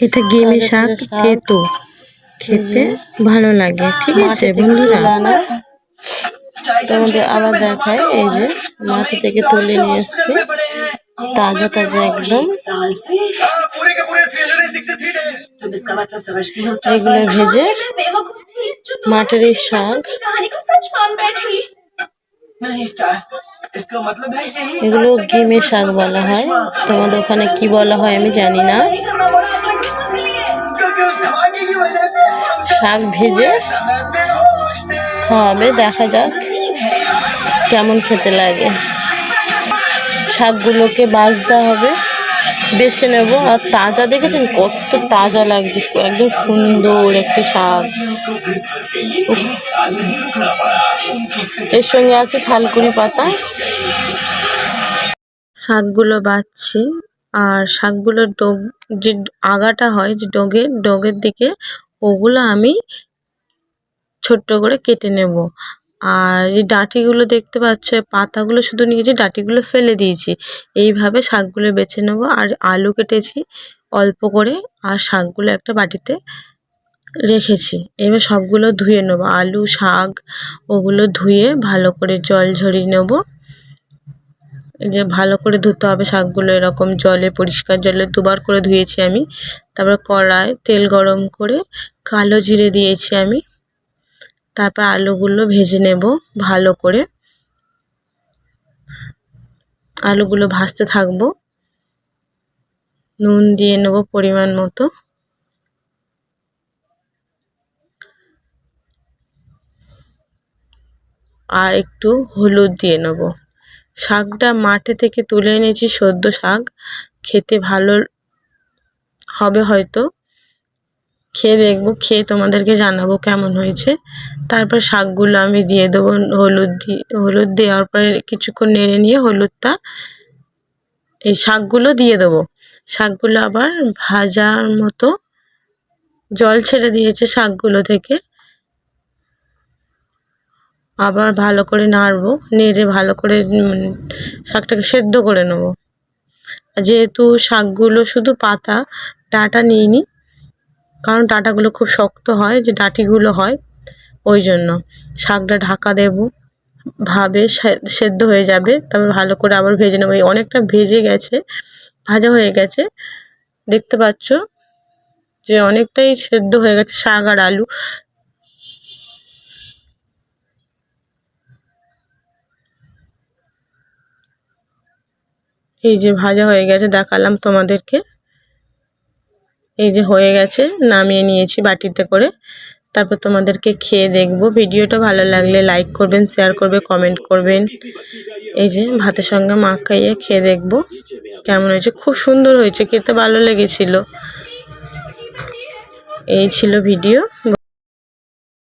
এটা গেলে শাক খেতো খেতে ভালো লাগে ঠিক আছে বন্ধুরা? তোমাদের আবার দেখায় এই যে মাটি থেকে তুলে নিয়ে এসছি তাজা তাজা একদম। এগুলো ভেজে মাটির শাক। এগুলো গেমের শাক বলা হয়। তোমাদের ওখানে কি বলা হয় আমি জানি না। শাক ভেজে খাওয়াবে, দেখা যাক কেমন খেতে লাগে। শাকগুলোকে বাজতে হবে, বেছে নেব। আর তাজা দেখেছেন? কত তাজা লাগছে, একদম সুন্দর একটি শাক। এর সঙ্গে আছে থালকুড়ি পাতা। শাকগুলো বাচ্ছি আর শাকগুলোর ডোগ, যে আগাটা হয়, যে ডোগের ডোগের দিকে ওগুলো আমি ছোট্ট করে কেটে নেব। আর এই ডাঁটিগুলো দেখতে পাচ্ছ পাতাগুলো শুধু নিয়েছি, ডাঁটিগুলো ফেলে দিয়েছি। এইভাবে শাকগুলো বেছে নেব। আর আলু কেটেছি অল্প করে, আর শাকগুলো একটা বাটিতে রেখেছি। এবার সবগুলো ধুয়ে নেব। আলু, শাক, ওগুলো ধুয়ে ভালো করে জল ঝরিয়ে নেব। যে ভালো করে ধুতে হবে শাকগুলো এরকম জলে, পরিষ্কার জলে দুবার করে ধুয়েছি আমি। তারপর কড়ায় তেল গরম করে কালো জিরে দিয়েছি আমি। তারপর আলুগুলো ভেজে নেব ভালো করে। আলুগুলো ভাজতে থাকব। নুন দিয়ে নেব পরিমাণ মতো। আর একটু হলুদ দিয়ে নেব। শাকটা মাঠে থেকে তুলে এনেছি, সদ্য শাক। খেতে ভালো হবে হয়তো। খেয়ে দেখব, খেয়ে তোমাদেরকে জানাব কেমন হয়েছে। তারপর শাকগুলো আমি দিয়ে দেবো, হলুদ দিয়ে হলুদ দেওয়ার পরে কিছুক্ষণ নেড়ে নিয়ে হলুদটা এই শাকগুলো দিয়ে দেবো। শাকগুলো আবার ভাজার মতো জল ছেড়ে দিয়েছে শাকগুলো থেকে। আবার ভালো করে নাড়বো, নেড়ে ভালো করে শাকটাকে সেদ্ধ করে নেব। যেহেতু শাকগুলো শুধু পাতা, ডাঁটা নিইনি, কারণ ডাঁটাগুলো খুব শক্ত হয়, যে ডাটিগুলো হয়, ওই জন্য। শাকটা ঢাকা দেব, ভাবে সেদ্ধ হয়ে যাবে, তারপর ভালো করে আবার ভেজে নেব। অনেকটা ভেজে গেছে, ভাজা হয়ে গেছে। দেখতে পাচ্ছ যে অনেকটাই সেদ্ধ হয়ে গেছে শাক আর আলু। এই যে ভাজা হয়ে গেছে, দেখালাম তোমাদেরকে। এই যে হয়ে গেছে, নামিয়ে নিয়েছি বাটিতে করে। তারপর তোমাদেরকে খেয়ে দেখব। ভিডিওটা ভালো লাগলে লাইক করবেন শেয়ার করবে কমেন্ট করবেন। এই যে ভাতের সঙ্গে মাখ খাইয়ে খেয়ে দেখব কেমন হয়েছে। খুব সুন্দর হয়েছে, খেতে ভালো লেগেছিল। এই ছিল ভিডিও।